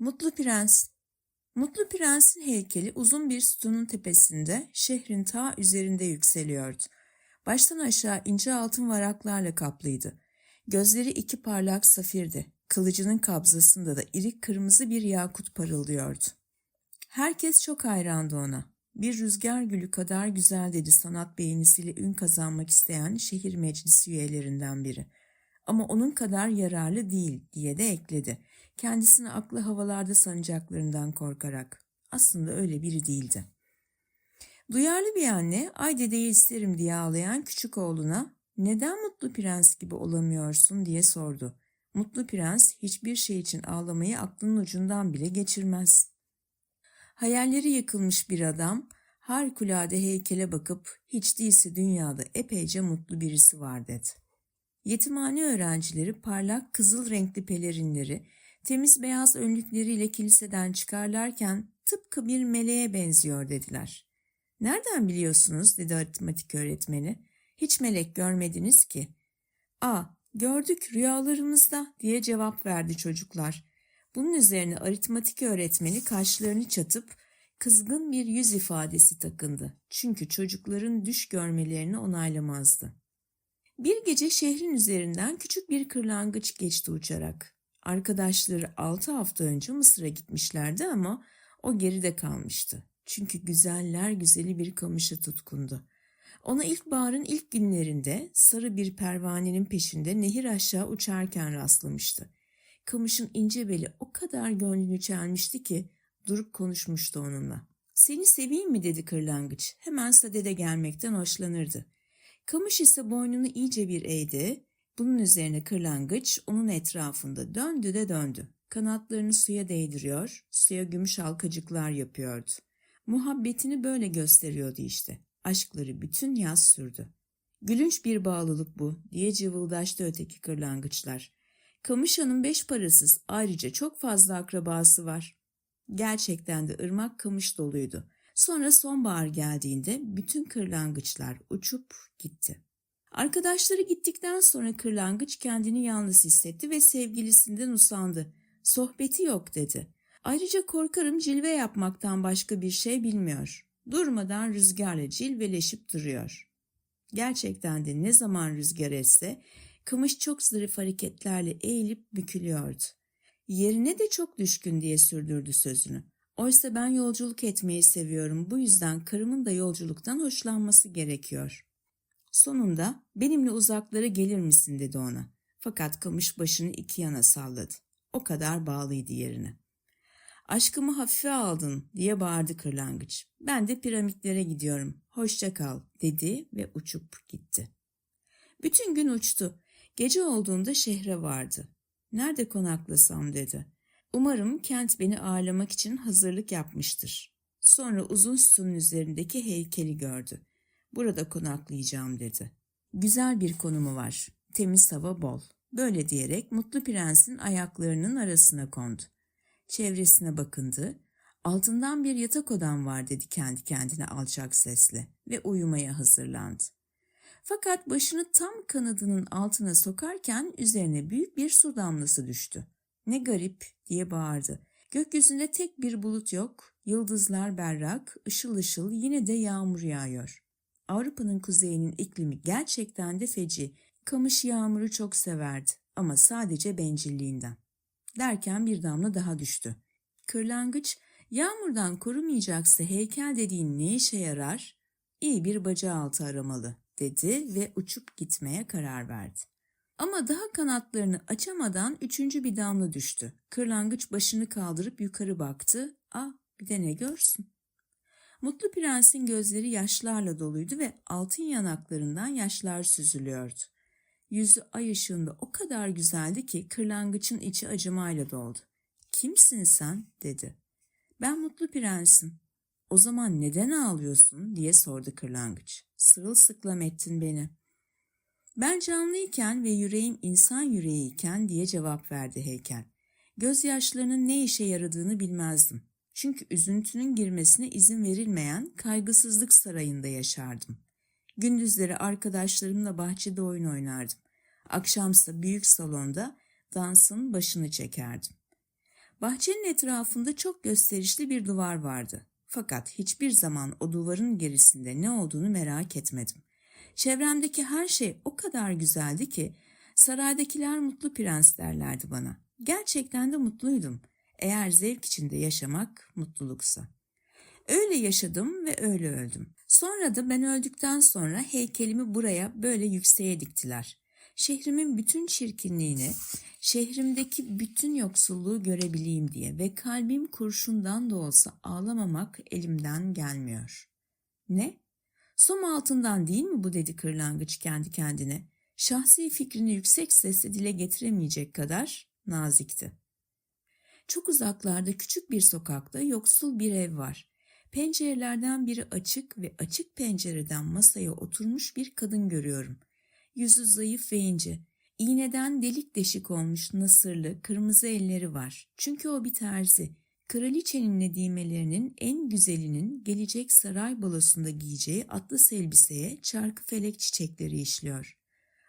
Mutlu Prens Mutlu Prens'in heykeli uzun bir sütunun tepesinde şehrin ta üzerinde yükseliyordu. Baştan aşağı ince altın varaklarla kaplıydı. Gözleri iki parlak safirdi. Kılıcının kabzasında da iri kırmızı bir yakut parıldıyordu. Herkes çok hayrandı ona. Bir rüzgar gülü kadar güzel dedi sanat beğenisiyle ün kazanmak isteyen şehir meclisi üyelerinden biri. Ama onun kadar yararlı değil diye de ekledi. Kendisini aklı havalarda sanacaklarından korkarak. Aslında öyle biri değildi. Duyarlı bir anne ay dedeyi isterim diye ağlayan küçük oğluna neden mutlu prens gibi olamıyorsun diye sordu. Mutlu prens hiçbir şey için ağlamayı aklının ucundan bile geçirmez. Hayalleri yıkılmış bir adam harikulade heykele bakıp hiç değilse dünyada epeyce mutlu birisi var dedi. Yetimhane öğrencileri parlak kızıl renkli pelerinleri, temiz beyaz önlükleriyle kiliseden çıkarlarken tıpkı bir meleğe benziyor dediler. Nereden biliyorsunuz dedi aritmatik öğretmeni. Hiç melek görmediniz ki. A, gördük rüyalarımızda diye cevap verdi çocuklar. Bunun üzerine aritmatik öğretmeni kaşlarını çatıp kızgın bir yüz ifadesi takındı. Çünkü çocukların düş görmelerini onaylamazdı. Bir gece şehrin üzerinden küçük bir kırlangıç geçti uçarak. Arkadaşları altı hafta önce Mısır'a gitmişlerdi ama o geride kalmıştı. Çünkü güzeller güzeli bir kamışa tutkundu. Ona ilkbaharın ilk günlerinde sarı bir pervanenin peşinde nehir aşağı uçarken rastlamıştı. Kamışın ince beli o kadar gönlünü çelmişti ki durup konuşmuştu onunla. Seni seveyim mi dedi kırlangıç. Hemen sadede gelmekten hoşlanırdı. Kamış ise boynunu iyice bir eğdi. Bunun üzerine kırlangıç onun etrafında döndü de döndü. Kanatlarını suya değdiriyor, suya gümüş halkacıklar yapıyordu. Muhabbetini böyle gösteriyordu işte. Aşkları bütün yaz sürdü. Gülünç bir bağlılık bu diye cıvıldaştı öteki kırlangıçlar. Kamışanın beş parasız ayrıca çok fazla akrabası var. Gerçekten de ırmak kamış doluydu. Sonra sonbahar geldiğinde bütün kırlangıçlar uçup gitti. Arkadaşları gittikten sonra kırlangıç kendini yalnız hissetti ve sevgilisinden usandı. Sohbeti yok dedi. Ayrıca korkarım cilve yapmaktan başka bir şey bilmiyor. Durmadan rüzgarla cilveleşip duruyor. Gerçekten de ne zaman rüzgar esse kamış çok zarif hareketlerle eğilip bükülüyordu. Yerine de çok düşkün diye sürdürdü sözünü. Oysa ben yolculuk etmeyi seviyorum. Bu yüzden karımın da yolculuktan hoşlanması gerekiyor. Sonunda benimle uzaklara gelir misin dedi ona. Fakat kamış başını iki yana salladı. O kadar bağlıydı yerine. Aşkımı hafife aldın diye bağırdı kırlangıç. Ben de piramitlere gidiyorum. Hoşça kal dedi ve uçup gitti. Bütün gün uçtu. Gece olduğunda şehre vardı. Nerede konaklasam dedi. Umarım kent beni ağırlamak için hazırlık yapmıştır. Sonra uzun sütunun üzerindeki heykeli gördü. Burada konaklayacağım dedi. Güzel bir konumu var. Temiz hava bol. Böyle diyerek Mutlu Prens'in ayaklarının arasına kondu. Çevresine bakındı. Altından bir yatak odam var dedi kendi kendine alçak sesle ve uyumaya hazırlandı. Fakat başını tam kanadının altına sokarken üzerine büyük bir su damlası düştü. Ne garip diye bağırdı. Gökyüzünde tek bir bulut yok, yıldızlar berrak, ışıl ışıl yine de yağmur yağıyor. Avrupa'nın kuzeyinin iklimi gerçekten de feci. Kamış yağmuru çok severdi ama sadece bencilliğinden. Derken bir damla daha düştü. Kırlangıç, yağmurdan korumayacaksa heykel dediğin ne işe yarar? İyi bir baca altı aramalı dedi ve uçup gitmeye karar verdi. Ama daha kanatlarını açamadan üçüncü bir damla düştü. Kırlangıç başını kaldırıp yukarı baktı. Ah bir de ne görsün. Mutlu prensin gözleri yaşlarla doluydu ve altın yanaklarından yaşlar süzülüyordu. Yüzü ay ışığında o kadar güzeldi ki kırlangıçın içi acımayla doldu. Kimsin sen? dedi. Ben mutlu prensim. O zaman neden ağlıyorsun diye sordu kırlangıç. Sırılsıklam ettin beni. Ben canlıyken ve yüreğim insan yüreğiyken diye cevap verdi heykel. Gözyaşlarının ne işe yaradığını bilmezdim. Çünkü üzüntünün girmesine izin verilmeyen kaygısızlık sarayında yaşardım. Gündüzleri arkadaşlarımla bahçede oyun oynardım. Akşamsa büyük salonda dansın başını çekerdim. Bahçenin etrafında çok gösterişli bir duvar vardı. Fakat hiçbir zaman o duvarın gerisinde ne olduğunu merak etmedim. Çevremdeki her şey o kadar güzeldi ki saraydakiler mutlu prens derlerdi bana. Gerçekten de mutluydum. Eğer zevk içinde yaşamak mutluluksa. Öyle yaşadım ve öyle öldüm. Sonra da ben öldükten sonra heykelimi buraya böyle yükseğe diktiler. Şehrimin bütün çirkinliğini, şehrimdeki bütün yoksulluğu görebileyim diye ve kalbim kurşundan da olsa ağlamamak elimden gelmiyor. Ne? Som altından değil mi bu dedi kırlangıç kendi kendine. Şahsi fikrini yüksek sesle dile getiremeyecek kadar nazikti. Çok uzaklarda küçük bir sokakta yoksul bir ev var. Pencerelerden biri açık ve açık pencereden masaya oturmuş bir kadın görüyorum. Yüzü zayıf ve ince. İğneden delik deşik olmuş nasırlı, kırmızı elleri var. Çünkü o bir terzi. Kraliçenin nedimelerinin en güzelinin gelecek saray balosunda giyeceği atlas elbiseye çarkı felek çiçekleri işliyor.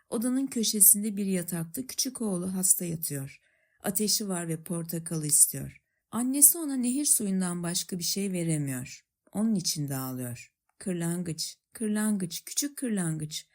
Odanın köşesinde bir yatakta küçük oğlu hasta yatıyor. Ateşi var ve portakalı istiyor. Annesi ona nehir suyundan başka bir şey veremiyor. Onun için de ağlıyor. Kırlangıç, kırlangıç, küçük kırlangıç.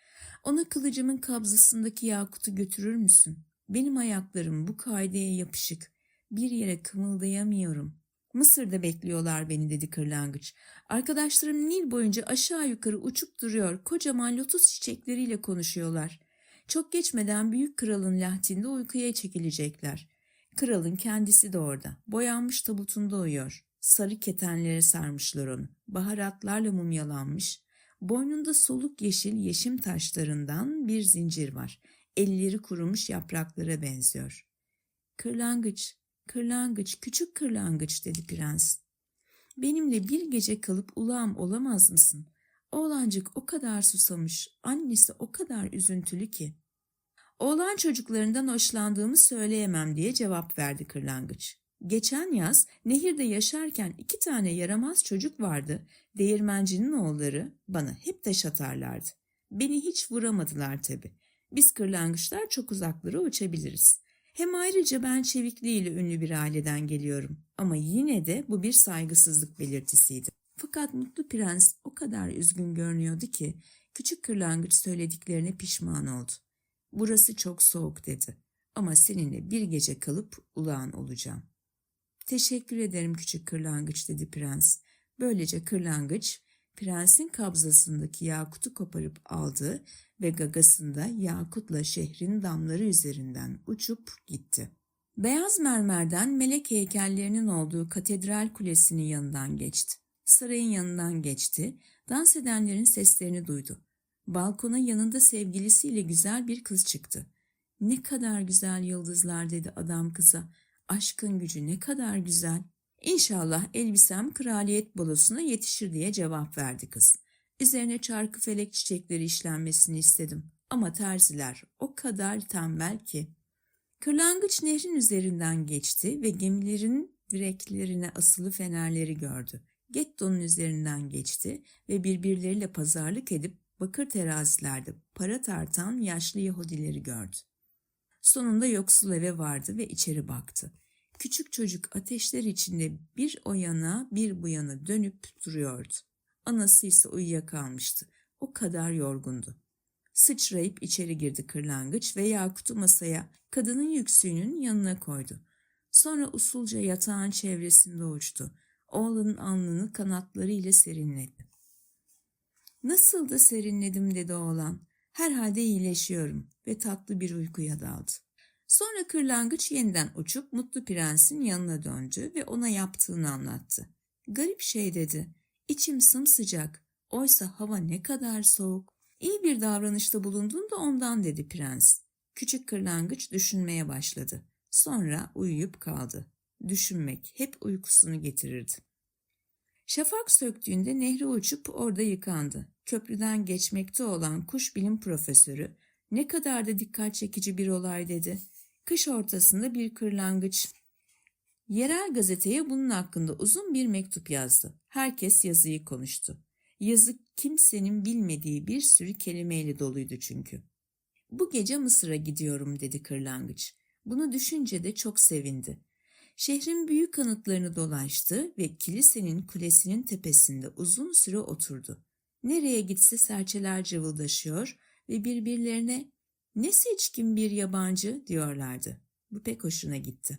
Ona kılıcımın kabzasındaki yakutu götürür müsün? Benim ayaklarım bu kaideye yapışık. Bir yere kımıldayamıyorum. Mısır'da bekliyorlar beni dedi kırlangıç. Arkadaşlarım Nil boyunca aşağı yukarı uçup duruyor. Kocaman lotus çiçekleriyle konuşuyorlar. Çok geçmeden büyük kralın lahtinde uykuya çekilecekler. Kralın kendisi de orada. Boyanmış tabutunda uyuyor. Sarı ketenlere sarmışlar onu. Baharatlarla mumyalanmış. Boynunda soluk yeşil yeşim taşlarından bir zincir var. Elleri kurumuş yapraklara benziyor. Kırlangıç, kırlangıç, küçük kırlangıç dedi prens. Benimle bir gece kalıp ulağım olamaz mısın? Oğlancık o kadar susamış, annesi o kadar üzüntülü ki. Oğlan çocuklarından hoşlandığımı söyleyemem diye cevap verdi kırlangıç. Geçen yaz nehirde yaşarken iki tane yaramaz çocuk vardı. Değirmencinin oğulları bana hep taş atarlardı. Beni hiç vuramadılar tabi. Biz kırlangıçlar çok uzaklara uçabiliriz. Hem ayrıca ben çevikliğiyle ünlü bir aileden geliyorum. Ama yine de bu bir saygısızlık belirtisiydi. Fakat Mutlu Prens o kadar üzgün görünüyordu ki küçük kırlangıç söylediklerine pişman oldu. Burası çok soğuk dedi. Ama seninle bir gece kalıp ulağan olacağım. Teşekkür ederim küçük kırlangıç dedi prens. Böylece kırlangıç prensin kabzasındaki yakutu koparıp aldı ve gagasında yakutla şehrin damları üzerinden uçup gitti. Beyaz mermerden melek heykellerinin olduğu katedral kulesinin yanından geçti. Sarayın yanından geçti, dans edenlerin seslerini duydu. Balkona yanında sevgilisiyle güzel bir kız çıktı. Ne kadar güzel yıldızlar dedi adam kıza. Aşkın gücü ne kadar güzel. İnşallah elbisem kraliyet balosuna yetişir diye cevap verdi kız. Üzerine çarkı felek çiçekleri işlenmesini istedim. Ama terziler o kadar tembel ki. Kırlangıç nehrin üzerinden geçti ve gemilerin direklerine asılı fenerleri gördü. Getto'nun üzerinden geçti ve birbirleriyle pazarlık edip bakır terazilerde para tartan yaşlı Yahudileri gördü. Sonunda yoksul eve vardı ve içeri baktı. Küçük çocuk ateşler içinde bir o yana bir bu yana dönüp duruyordu. Anası ise uyuyakalmıştı. O kadar yorgundu. Sıçrayıp içeri girdi kırlangıç ve Yakut'u masaya kadının yüksüğünün yanına koydu. Sonra usulca yatağın çevresinde uçtu. Oğlanın alnını kanatlarıyla serinledi. Nasıl da serinledim dedi oğlan. Herhalde iyileşiyorum ve tatlı bir uykuya daldı. Sonra kırlangıç yeniden uçup Mutlu Prens'in yanına döndü ve ona yaptığını anlattı. Garip şey dedi. İçim sımsıcak. Oysa hava ne kadar soğuk. İyi bir davranışta bulundun da ondan dedi prens. Küçük kırlangıç düşünmeye başladı. Sonra uyuyup kaldı. Düşünmek hep uykusunu getirirdi. Şafak söktüğünde nehre uçup orada yıkandı. Köprüden geçmekte olan kuş bilim profesörü ne kadar da dikkat çekici bir olay dedi. Kış ortasında bir kırlangıç. Yerel gazeteye bunun hakkında uzun bir mektup yazdı. Herkes yazıyı konuştu. Yazı kimsenin bilmediği bir sürü kelimeyle doluydu çünkü. Bu gece Mısır'a gidiyorum dedi kırlangıç. Bunu düşünce de çok sevindi. Şehrin büyük kanıtlarını dolaştı ve kilisenin kulesinin tepesinde uzun süre oturdu. Nereye gitse serçeler cıvıldaşıyor ve birbirlerine ne seçkin bir yabancı diyorlardı. Bu pek hoşuna gitti.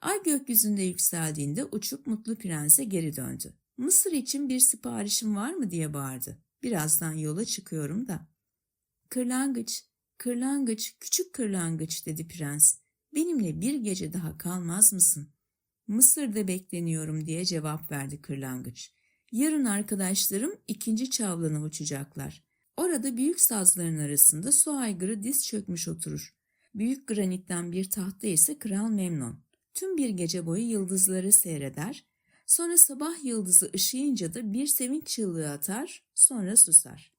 Ay gökyüzünde yükseldiğinde uçup Mutlu Prens'e geri döndü. Mısır için bir siparişim var mı diye bağırdı. Birazdan yola çıkıyorum da. Kırlangıç, kırlangıç, küçük kırlangıç dedi prens. Benimle bir gece daha kalmaz mısın? Mısır'da bekleniyorum diye cevap verdi kırlangıç. Yarın arkadaşlarım ikinci çavlana uçacaklar. Orada büyük sazların arasında su aygırı diz çökmüş oturur. Büyük granitten bir tahta ise Kral Memnon. Tüm bir gece boyu yıldızları seyreder, sonra sabah yıldızı ışıyınca da bir sevinç çığlığı atar, sonra susar.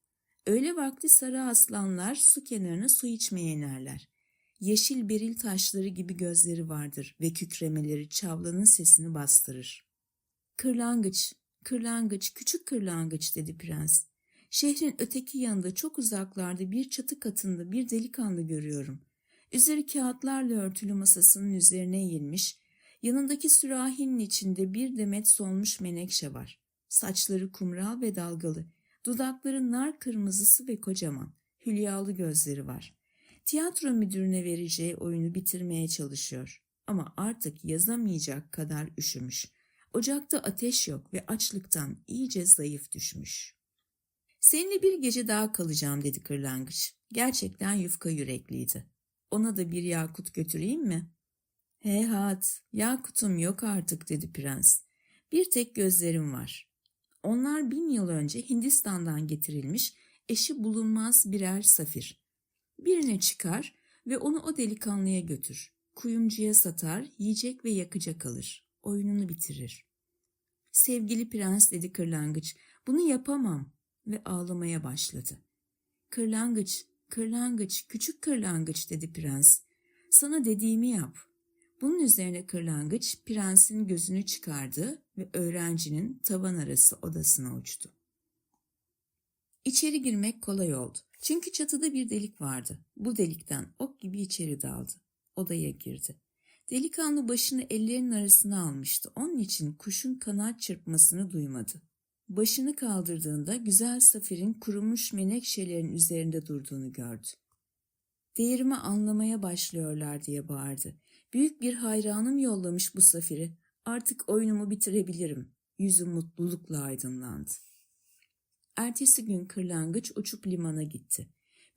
Öğle vakti sarı aslanlar su kenarına su içmeye inerler. Yeşil beril taşları gibi gözleri vardır ve kükremeleri çavlanın sesini bastırır. Kırlangıç, kırlangıç, küçük kırlangıç dedi prens. Şehrin öteki yanında çok uzaklarda bir çatı katında bir delikanlı görüyorum. Üzeri kağıtlarla örtülü masasının üzerine eğilmiş, yanındaki sürahinin içinde bir demet solmuş menekşe var. Saçları kumral ve dalgalı, dudakları nar kırmızısı ve kocaman, hülyalı gözleri var. Tiyatro müdürüne vereceği oyunu bitirmeye çalışıyor ama artık yazamayacak kadar üşümüş. Ocakta ateş yok ve açlıktan iyice zayıf düşmüş. Seninle bir gece daha kalacağım dedi kırlangıç. Gerçekten yufka yürekliydi. Ona da bir yakut götüreyim mi? Heyhat, yakutum yok artık dedi prens. Bir tek gözlerim var. Onlar bin yıl önce Hindistan'dan getirilmiş eşi bulunmaz birer safir. Birine çıkar ve onu o delikanlıya götür. Kuyumcuya satar, yiyecek ve yakacak alır. Oyununu bitirir. Sevgili prens dedi kırlangıç, bunu yapamam ve ağlamaya başladı. Kırlangıç, kırlangıç, küçük kırlangıç dedi prens. Sana dediğimi yap. Bunun üzerine kırlangıç prensin gözünü çıkardı ve öğrencinin tavan arası odasına uçtu. İçeri girmek kolay oldu. Çünkü çatıda bir delik vardı. Bu delikten ok gibi içeri daldı. Odaya girdi. Delikanlı başını ellerinin arasına almıştı. Onun için kuşun kanat çırpmasını duymadı. Başını kaldırdığında güzel safirin kurumuş menekşelerin üzerinde durduğunu gördü. Değerimi anlamaya başlıyorlar diye bağırdı. Büyük bir hayranım yollamış bu safiri. Artık oyunumu bitirebilirim. Yüzü mutlulukla aydınlandı. Ertesi gün kırlangıç uçup limana gitti.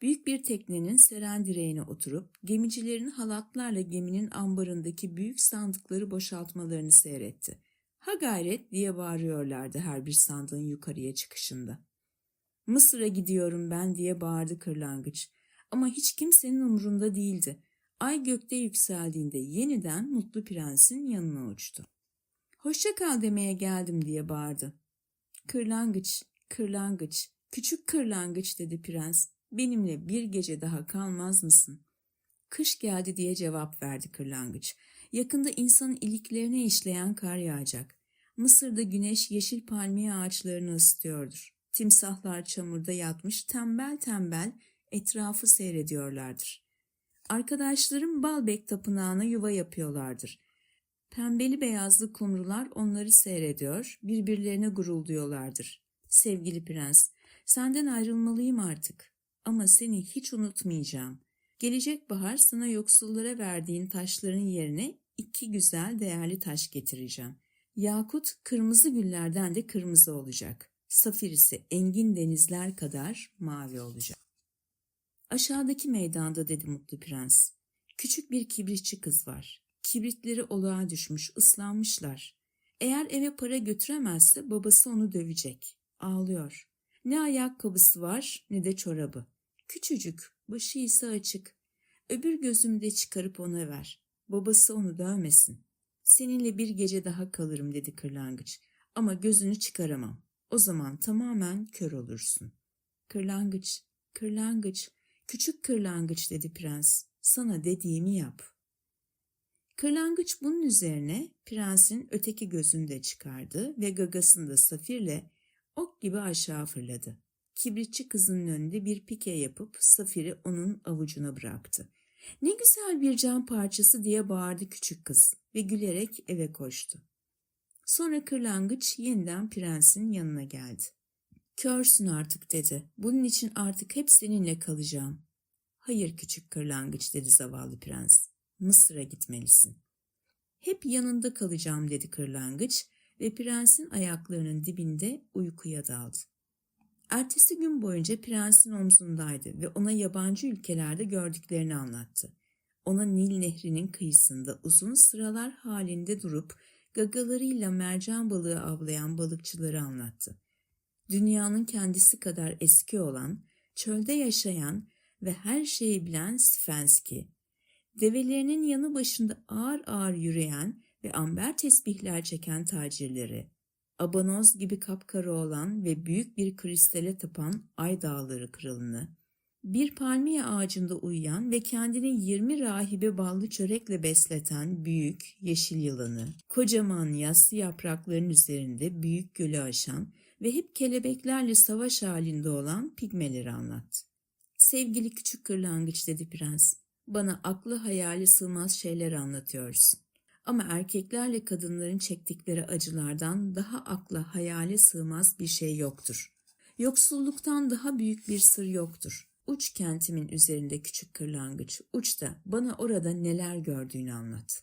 Büyük bir teknenin seren direğine oturup gemicilerin halatlarla geminin ambarındaki büyük sandıkları boşaltmalarını seyretti. Ha gayret diye bağırıyorlardı her bir sandığın yukarıya çıkışında. Mısır'a gidiyorum ben diye bağırdı kırlangıç. Ama hiç kimsenin umurunda değildi. Ay gökte yükseldiğinde yeniden Mutlu Prens'in yanına uçtu. Hoşça kal demeye geldim diye bağırdı. Kırlangıç, kırlangıç, küçük kırlangıç dedi prens. Benimle bir gece daha kalmaz mısın? Kış geldi diye cevap verdi kırlangıç. Yakında insanın iliklerine işleyen kar yağacak. Mısır'da güneş yeşil palmiye ağaçlarını ısıtıyordur. Timsahlar çamurda yatmış tembel tembel etrafı seyrediyorlardır. Arkadaşlarım Balbek tapınağına yuva yapıyorlardır. Pembeli beyazlı kumrular onları seyrediyor, birbirlerine gurulduyorlardır. Sevgili prens, senden ayrılmalıyım artık. Ama seni hiç unutmayacağım. Gelecek bahar sana yoksullara verdiğin taşların yerine iki güzel değerli taş getireceğim. Yakut kırmızı güllerden de kırmızı olacak. Safir ise engin denizler kadar mavi olacak. Aşağıdaki meydanda dedi Mutlu Prens. Küçük bir kibritçi kız var. Kibritleri oluğa düşmüş, ıslanmışlar. Eğer eve para götüremezse babası onu dövecek. Ağlıyor. Ne ayakkabısı var ne de çorabı. Küçücük, başı ise açık. Öbür gözümü de çıkarıp ona ver. Babası onu dövmesin. Seninle bir gece daha kalırım dedi kırlangıç. Ama gözünü çıkaramam. O zaman tamamen kör olursun. Kırlangıç, kırlangıç, küçük kırlangıç dedi prens. Sana dediğimi yap. Kırlangıç bunun üzerine prensin öteki gözünü de çıkardı ve gagasında safirle ok gibi aşağı fırladı. Kibritçi kızının önünde bir pike yapıp Safir'i onun avucuna bıraktı. Ne güzel bir cam parçası diye bağırdı küçük kız ve gülerek eve koştu. Sonra kırlangıç yeniden prensin yanına geldi. Körsün artık dedi. Bunun için artık hep seninle kalacağım. Hayır küçük kırlangıç dedi zavallı prens. Mısır'a gitmelisin. Hep yanında kalacağım dedi kırlangıç ve prensin ayaklarının dibinde uykuya daldı. Ertesi gün boyunca prensin omzundaydı ve ona yabancı ülkelerde gördüklerini anlattı. Ona Nil Nehri'nin kıyısında uzun sıralar halinde durup gagalarıyla mercan balığı avlayan balıkçıları anlattı. Dünyanın kendisi kadar eski olan, çölde yaşayan ve her şeyi bilen Svenski, develerinin yanı başında ağır ağır yürüyen ve amber tesbihler çeken tacirleri, abanoz gibi kapkara olan ve büyük bir kristale tapan ay dağları kralını, bir palmiye ağacında uyuyan ve kendini 20 rahibe ballı çörekle besleten büyük yeşil yılanı, kocaman yassı yaprakların üzerinde büyük gölü aşan ve hep kelebeklerle savaş halinde olan pigmeleri anlattı. Sevgili küçük kırlangıç dedi prens, bana aklı hayali sığmaz şeyler anlatıyorsun. Ama erkeklerle kadınların çektikleri acılardan daha akla hayale sığmaz bir şey yoktur. Yoksulluktan daha büyük bir sır yoktur. Uç kentimin üzerinde küçük kırlangıç, uç da bana orada neler gördüğünü anlat.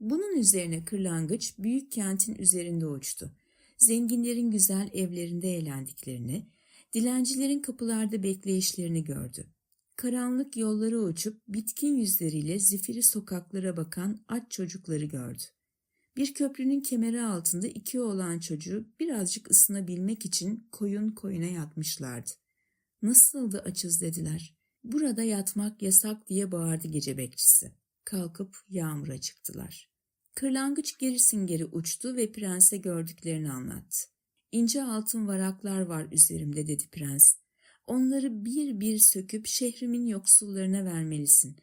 Bunun üzerine kırlangıç büyük kentin üzerinde uçtu. Zenginlerin güzel evlerinde eğlendiklerini, dilencilerin kapılarda bekleyişlerini gördü. Karanlık yollara uçup bitkin yüzleriyle zifiri sokaklara bakan aç çocukları gördü. Bir köprünün kemeri altında iki oğlan çocuğu birazcık ısınabilmek için koyun koyuna yatmışlardı. Nasıldı açız dediler. Burada yatmak yasak diye bağırdı gece bekçisi. Kalkıp yağmura çıktılar. Kırlangıç gerisin geri uçtu ve prense gördüklerini anlattı. İnce altın varaklar var üzerimde dedi prens. Onları bir bir söküp şehrimin yoksullarına vermelisin.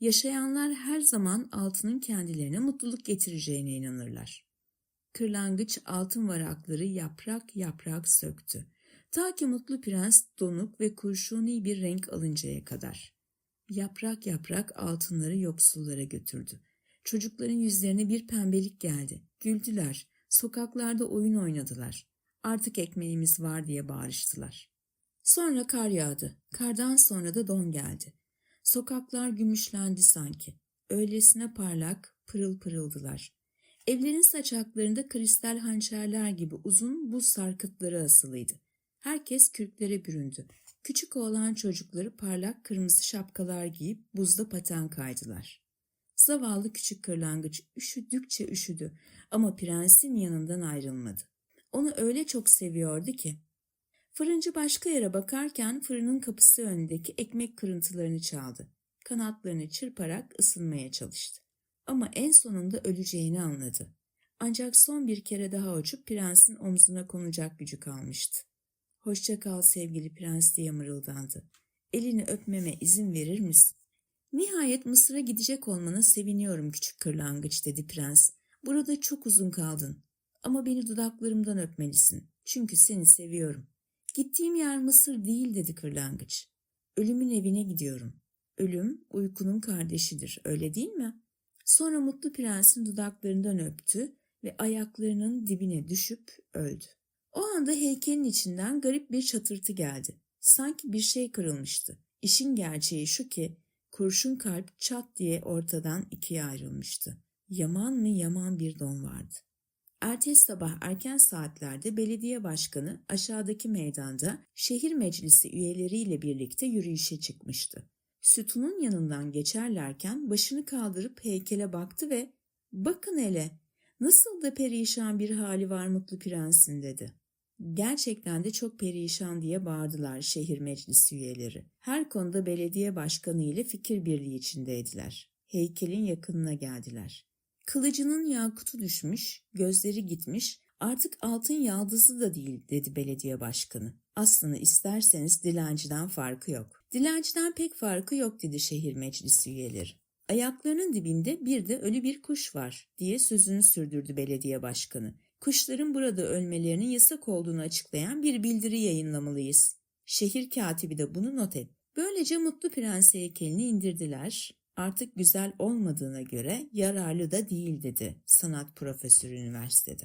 Yaşayanlar her zaman altının kendilerine mutluluk getireceğine inanırlar. Kırlangıç altın varakları yaprak yaprak söktü. Ta ki mutlu prens donuk ve kurşuni bir renk alıncaya kadar. Yaprak yaprak altınları yoksullara götürdü. Çocukların yüzlerine bir pembelik geldi. Güldüler. Sokaklarda oyun oynadılar. Artık ekmeğimiz var diye bağırıştılar. Sonra kar yağdı. Kardan sonra da don geldi. Sokaklar gümüşlendi sanki. Öylesine parlak, pırıl pırıldılar. Evlerin saçaklarında kristal hançerler gibi uzun buz sarkıtları asılıydı. Herkes kürklere büründü. Küçük oğlan çocukları parlak kırmızı şapkalar giyip buzda paten kaydılar. Zavallı küçük kırlangıç üşüdükçe üşüdü ama prensin yanından ayrılmadı. Onu öyle çok seviyordu ki. Fırıncı başka yere bakarken fırının kapısı önündeki ekmek kırıntılarını çaldı. Kanatlarını çırparak ısınmaya çalıştı. Ama en sonunda öleceğini anladı. Ancak son bir kere daha uçup prensin omzuna konacak gücü kalmıştı. Hoşça kal sevgili prens diye mırıldandı. Elini öpmeme izin verir misin? Nihayet Mısır'a gidecek olmana seviniyorum küçük kırlangıç dedi prens. Burada çok uzun kaldın. Ama beni dudaklarımdan öpmelisin. Çünkü seni seviyorum. Gittiğim yer Mısır değil dedi kırlangıç. Ölümün evine gidiyorum. Ölüm uykunun kardeşidir öyle değil mi? Sonra mutlu prensin dudaklarından öptü ve ayaklarının dibine düşüp öldü. O anda heykelin içinden garip bir çatırtı geldi. Sanki bir şey kırılmıştı. İşin gerçeği şu ki kurşun kalp çat diye ortadan ikiye ayrılmıştı. Yaman mı yaman bir don vardı. Ertesi sabah erken saatlerde belediye başkanı aşağıdaki meydanda şehir meclisi üyeleriyle birlikte yürüyüşe çıkmıştı. Sütunun yanından geçerlerken başını kaldırıp heykele baktı ve ''Bakın hele, nasıl da perişan bir hali var mutlu prensin'' dedi. Gerçekten de çok perişan diye bağırdılar şehir meclisi üyeleri. Her konuda belediye başkanı ile fikir birliği içindeydiler. Heykelin yakınına geldiler. Kılıcının yakutu düşmüş, gözleri gitmiş, artık altın yaldızı da değil dedi belediye başkanı. Aslını isterseniz dilenciden farkı yok. Dilenciden pek farkı yok dedi şehir meclisi üyeleri. Ayaklarının dibinde bir de ölü bir kuş var diye sözünü sürdürdü belediye başkanı. Kuşların burada ölmelerinin yasak olduğunu açıklayan bir bildiri yayınlamalıyız. Şehir katibi de bunu not et. Böylece Mutlu Prens heykelini indirdiler. Artık güzel olmadığına göre yararlı da değil dedi sanat profesörü üniversitede.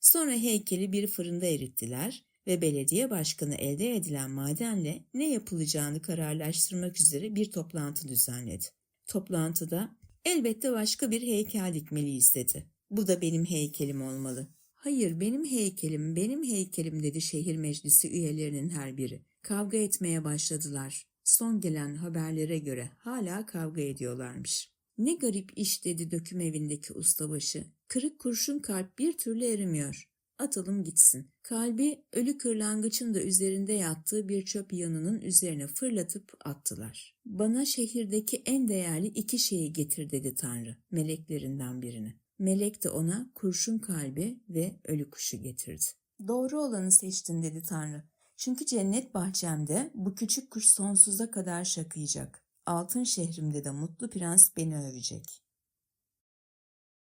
Sonra heykeli bir fırında erittiler ve belediye başkanı elde edilen madenle ne yapılacağını kararlaştırmak üzere bir toplantı düzenledi. Toplantıda elbette başka bir heykel dikmeliyiz dedi. Bu da benim heykelim olmalı. Hayır benim heykelim, benim heykelim dedi şehir meclisi üyelerinin her biri. Kavga etmeye başladılar. Son gelen haberlere göre hala kavga ediyorlarmış. Ne garip iş dedi döküm evindeki ustabaşı. Kırık kurşun kalp bir türlü erimiyor. Atalım gitsin. Kalbi ölü kırlangıçın da üzerinde yattığı bir çöp yanının üzerine fırlatıp attılar. Bana şehirdeki en değerli iki şeyi getir dedi Tanrı, meleklerinden birini. Melek de ona kurşun kalbi ve ölü kuşu getirdi. Doğru olanı seçtin dedi Tanrı. Çünkü cennet bahçemde bu küçük kuş sonsuza kadar şakıyacak. Altın şehrimde de mutlu prens beni övecek.